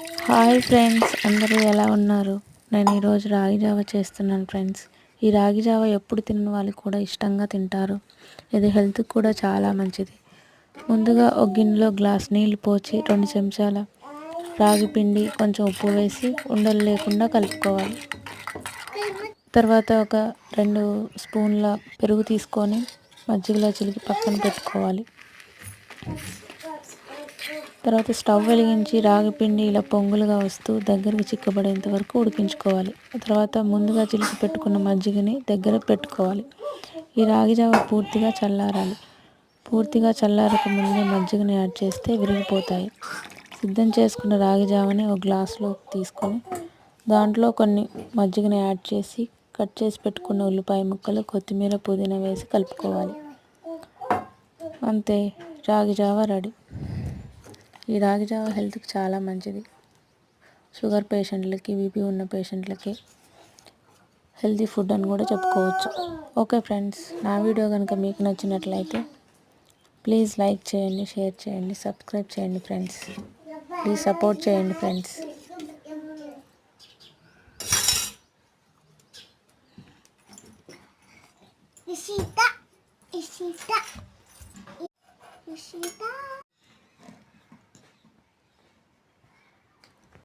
Hi friends అందరూ ఎలా ఉన్నారు? నేను ఈరోజు రాగి జావ చేస్తున్నాను ఫ్రెండ్స్. ఈ రాగి జావ ఎప్పుడు తిన్న వాళ్ళు కూడా ఇష్టంగా తింటారు. ఇది హెల్త్కి కూడా చాలా మంచిది. ముందుగా ఒక గిన్నెలో గ్లాస్ నీళ్ళు పోచి రెండు చెంచాల రాగి పిండి కొంచెం ఉప్పు వేసి ఉండలు లేకుండా కలుపుకోవాలి. తర్వాత ఒక రెండు స్పూన్ల పెరుగు తీసుకొని మజ్జిగలో చిలికి పక్కన పెట్టుకోవాలి. తర్వాత స్టవ్ వెలిగించి రాగి పిండి ఇలా పొంగులుగా వస్తూ దగ్గరకు చిక్కబడేంత వరకు ఉడికించుకోవాలి. తర్వాత ముందుగా చిలికి పెట్టుకున్న మజ్జిగని దగ్గర పెట్టుకోవాలి. ఈ రాగి జావ పూర్తిగా చల్లారాలి. పూర్తిగా చల్లారక ముందే మజ్జిగని యాడ్ చేస్తే విరిగిపోతాయి. సిద్ధం చేసుకున్న రాగి జావని ఒక గ్లాసులో తీసుకొని దాంట్లో కొన్ని మజ్జిగని యాడ్ చేసి కట్ చేసి పెట్టుకున్న ఉల్లిపాయ ముక్కలు కొత్తిమీర పుదీనా వేసి కలుపుకోవాలి. అంతే రాగి జావ రెడీ. ఈ రాగి జావ హెల్త్కి చాలా మంచిది షుగర్ పేషెంట్లకి బీపీ ఉన్న పేషెంట్లకి హెల్తీ ఫుడ్ అని కూడా చెప్పుకోవచ్చు ఓకే ఫ్రెండ్స్ నా వీడియో కనుక మీకు నచ్చినట్లయితే ప్లీజ్ లైక్ చేయండి షేర్ చేయండి సబ్స్క్రైబ్ చేయండి ఫ్రెండ్స్ ప్లీజ్ సపోర్ట్ చేయండి ఫ్రెండ్స్ Ishita. Ishita. Ishita.